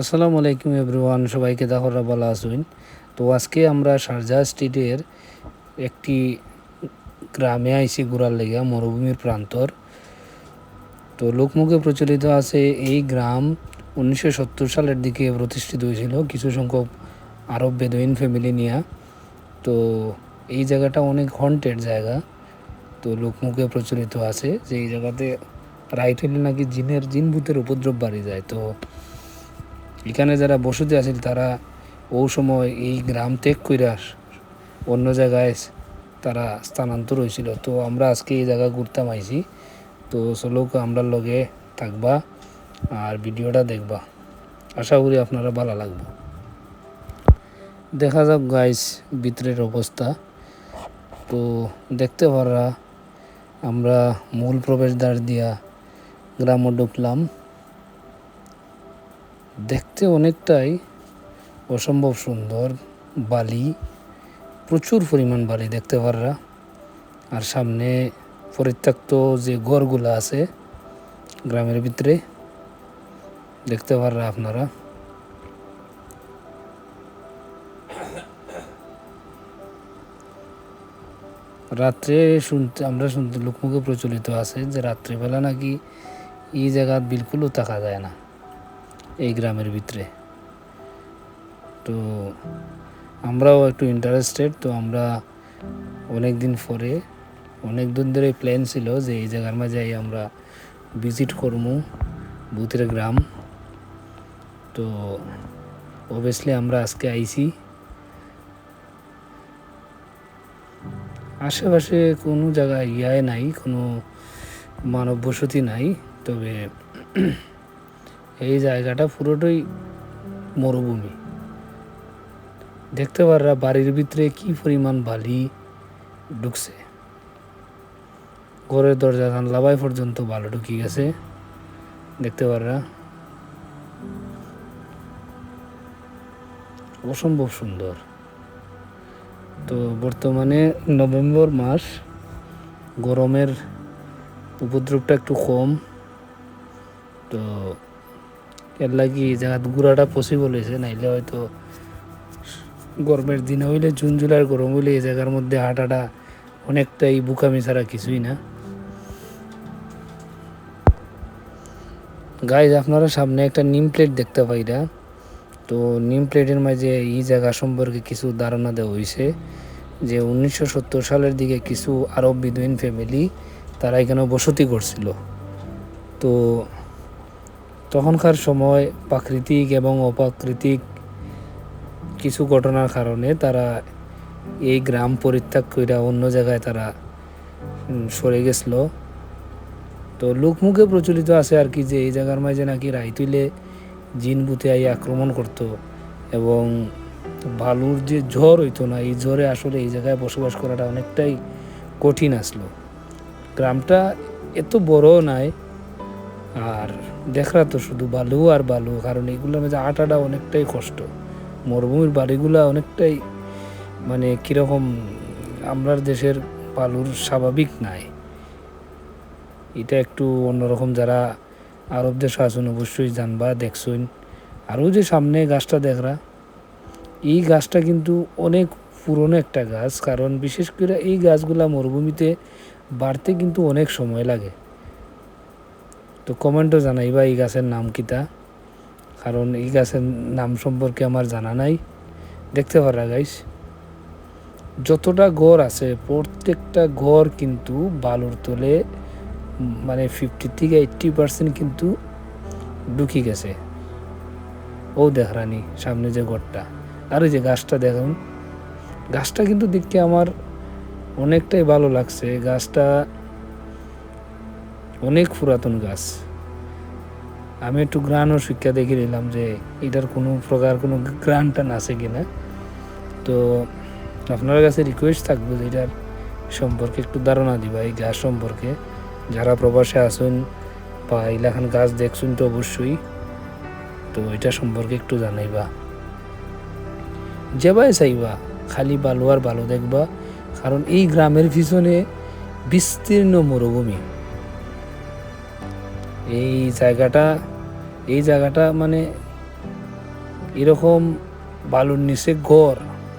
আসসালামু আলাইকুম এভরিওয়ান, সবাইকে দাহরা বলা আসুন। তো আজকে আমরা শারজা স্ট্রিটের একটি গ্রামে আইসি ঘোরার লেগে, মরুভূমির প্রান্তর। তো লোকমুখে প্রচলিত আছে এই গ্রাম উনিশশো সত্তর সালের দিকে প্রতিষ্ঠিত হয়েছিল কিছু সংখ্যক আরব বেদুইন ফ্যামিলি নিয়ে। তো এই জায়গাটা অনেক হন্টেড জায়গা। তো লোকমুখে প্রচলিত আছে যে এই জায়গাতে রাইট হইলে নাকি জিনের জিন ভূতের উপদ্রব বাড়ি যায়। তো এখানে যারা বসতি আছিল তারা ও সময় এই গ্রাম ত্যাগ কইরা অন্য জায়গায় তারা স্থানান্তর হয়েছিল। তো আমরা আজকে এই জায়গা ঘুরতাম আইছি। তো চলোক আমরা লগে থাকবা আর ভিডিওটা দেখবা। আশা করি আপনারা ভালো লাগবে। দেখা যাক গাইস ভিতরের অবস্থা। তো দেখতে পারা আমরা মূল প্রবেশদ্বার দিয়া গ্রামে ঢুকলাম। দেখতে অনেকটাই অসম্ভব সুন্দর বালি, প্রচুর পরিমাণ বালি দেখতে পাররা। আর সামনে পরিত্যক্ত যে ঘরগুলো আছে গ্রামের ভিতরে, দেখতে পাররা আপনারা। রাত্রে শুনতে, আমরা শুনতে লোকমুখে প্রচলিত আছে যে রাত্রিবেলা নাকি এই জায়গা বিলকুলও থাকা যায় না। এই গ্রামের ভিতরে। তো আমরাও একটু ইন্টারেস্টেড তো আমরা অনেক দিন পরে অনেক দিন ধরে প্ল্যান ছিল যে এই জায়গার মাঝে আমরা ভিজিট করব ভূতের গ্রাম। তো অবভিয়াসলি আমরা আজকে আইছি। আশেপাশে কোনো জায়গায় ইয়ায় নাই, কোনো মানব বসতি নাই, তবে এই জায়গাটা পুরোটাই মরুভূমি। দেখতে পাররা বাড়ির ভিতরে কি পরিমাণ বালি ঢুকছে। ঘরের দরজা জানলাবাই পর্যন্ত ভালো ঢুকি গেছে। দেখতে পাররা অসম্ভব সুন্দর। তো বর্তমানে নভেম্বর মাস, গরমের উপদ্রবটা একটু কম। তো এর লাগি জায়গা ঘোরাটা পসিবল হয়েছে নাইলে হয়তো গরমের দিনে হইলে, জুন, জুলাইয়ের গরম হইলে এই জায়গার মধ্যে হাঁটাটা অনেকটাই বুকামি ছাড়া কিছুই না। গাইজ আপনারা সামনে একটা নিম প্লেট দেখতে পাইরা তো নিম প্লেটের মাঝে এই জায়গা সম্পর্কে কিছু ধারণা দেওয়া হয়েছে যে উনিশশো সত্তর সালের দিকে কিছু আরব বিদুইন ফ্যামিলি তারা এখানে বসতি করছিল তো তখনকার সময় প্রাকৃতিক এবং অপ্রাকৃতিক কিছু ঘটনার কারণে তারা এই গ্রাম পরিত্যাগ করে অন্য জায়গায় তারা সরে গেছিল তো লোকমুখে প্রচলিত আছে আর কি যে এই জায়গার মাঝে নাকি রাই তুলে জিন বুতে আই আক্রমণ করত এবং বালুর যে ঝড় হইতো না, এই ঝড়ে আসলে এই জায়গায় বসবাস করাটা অনেকটাই কঠিন আসলো। গ্রামটা এত বড় নাই আর দেখরা তো শুধু বালু আর বালু, কারণ এগুলোর মধ্যে আটাটা অনেকটাই কষ্ট। মরুভূমির বাড়িগুলা অনেকটাই মানে কীরকম আমরা দেশের বালুর স্বাভাবিক নাই। এটা একটু অন্যরকম যারা আরব দেশ আছেন অবশ্যই জানবা দেখছুন আরও যে সামনে গাছটা দেখরা, এই গাছটা কিন্তু অনেক পুরনো একটা গাছ, কারণ বিশেষ করে এই গাছগুলা মরুভূমিতে বাড়তে কিন্তু অনেক সময় লাগে। তো কমেন্টও জানাইবা এই গাছের নাম কিতা কারণ এই গাছের নাম সম্পর্কে আমার জানা নাই। দেখতে পারা গাইস যতটা ঘর আছে, প্রত্যেকটা ঘর কিন্তু বালুর তলে মানে ফিফটি থেকে এইট্টি পার্সেন্ট কিন্তু ঢুকি গেছে। ও দেখরানি সামনে যে ঘরটা আর যে গাছটা দেখুন, গাছটা কিন্তু দেখতে আমার অনেকটাই ভালো লাগছে। গাছটা অনেক পুরাতন গাছ। আমি একটু গ্রানও শিক্ষা দেখে নিলাম যে এটার কোনো প্রকার কোনো গ্রান টান আছে কিনা। তো আপনার কাছে রিকোয়েস্ট থাকব যে এটার সম্পর্কে একটু ধারণা দিবা, এই গাছ সম্পর্কে। যারা প্রবাসে আসুন বা এলাকান গাছ দেখছুন তো অবশ্যই, তো এটা সম্পর্কে একটু জানাইবা। যেবাই চাইবা, খালি বালু আর বালু দেখবা, কারণ এই গ্রামের পিছনে বিস্তীর্ণ মরুভূমি। এই জায়গাটা এই জায়গাটা মানে এরকম বালুর নিচে ঘর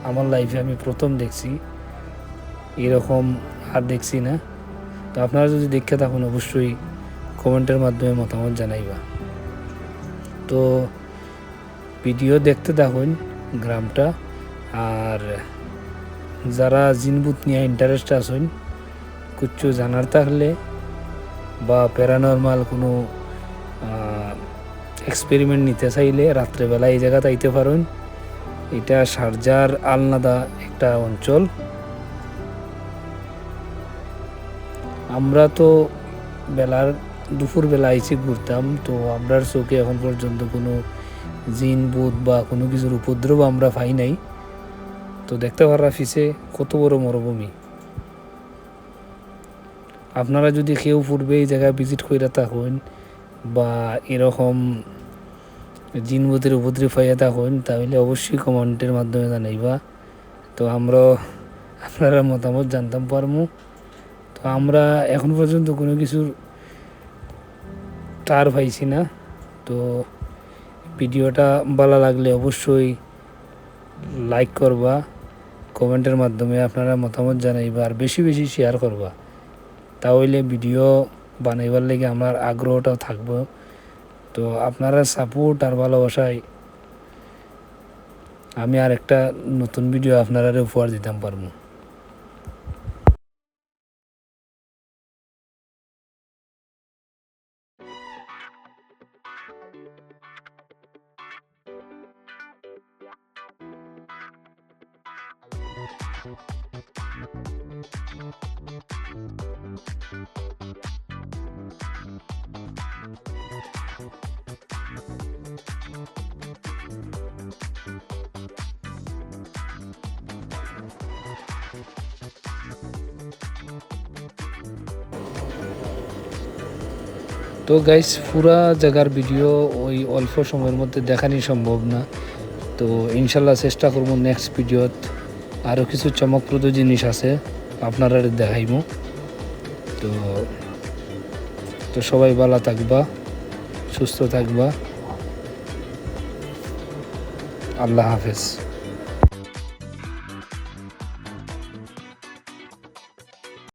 আমার লাইফে আমি প্রথম দেখছি। এরকম আর দেখছি না। তো আপনারা যদি দেখে থাকুন, অবশ্যই কমেন্টের মাধ্যমে মতামত জানাইবা। তো ভিডিও দেখতে থাকুন গ্রামটা, আর যারা জিনবুত নিয়ে ইন্টারেস্ট আছেন, কিছু জানার থাকলে বা প্যারানর্মাল কোনো এক্সপেরিমেন্ট নিতে চাইলে রাত্রেবেলা এই জায়গাতে আইতে পারেন। এটা সারজার আলনাদা একটা অঞ্চল। আমরা তো বেলার দুপুর বেলা আইছি ঘুরতাম, তো আমরার চোখে এখন পর্যন্ত কোনো জিন বুধ বা কোনো কিছুর উপদ্রব আমরা পাই নাই। তো দেখতে পারা ফিসে কত বড় মরুভূমি। আপনারা যদি কেউ পূর্বে এই জায়গায় ভিজিট করে থাকুন বা এরকম জিনবুতের উপদ্রব পাইয়া থাকুন তাহলে অবশ্যই কমেন্টের মাধ্যমে জানাইবা। তো আমরা আপনারা মতামত জানতাম পারমু। তো আমরা এখন পর্যন্ত কোনো কিছুর টার পাইছি না। তো ভিডিওটা ভালো লাগলে অবশ্যই লাইক করবা কমেন্টের মাধ্যমে আপনারা মতামত জানাইবা আর বেশি বেশি শেয়ার করবা। তাহলে ভিডিও বানাইবার লেগে আমার আগ্রহটাও থাকব। তো আপনারা সাপোর্ট আর ভালোবাসায় আমি আর একটা নতুন ভিডিও আপনারা উপহার দিতাম পারব। তো গাইস পুরা জায়গার ভিডিও ওই অল্প সময়ের মধ্যে দেখানি সম্ভব না। তো ইনশাল্লাহ চেষ্টা করব নেক্সট ভিডিওত আরও কিছু চমকপ্রদ জিনিস আছে, আপনারা দেখাইব তো তো সবাই ভালো থাকবা, সুস্থ থাকবা। আল্লাহ হাফেজ।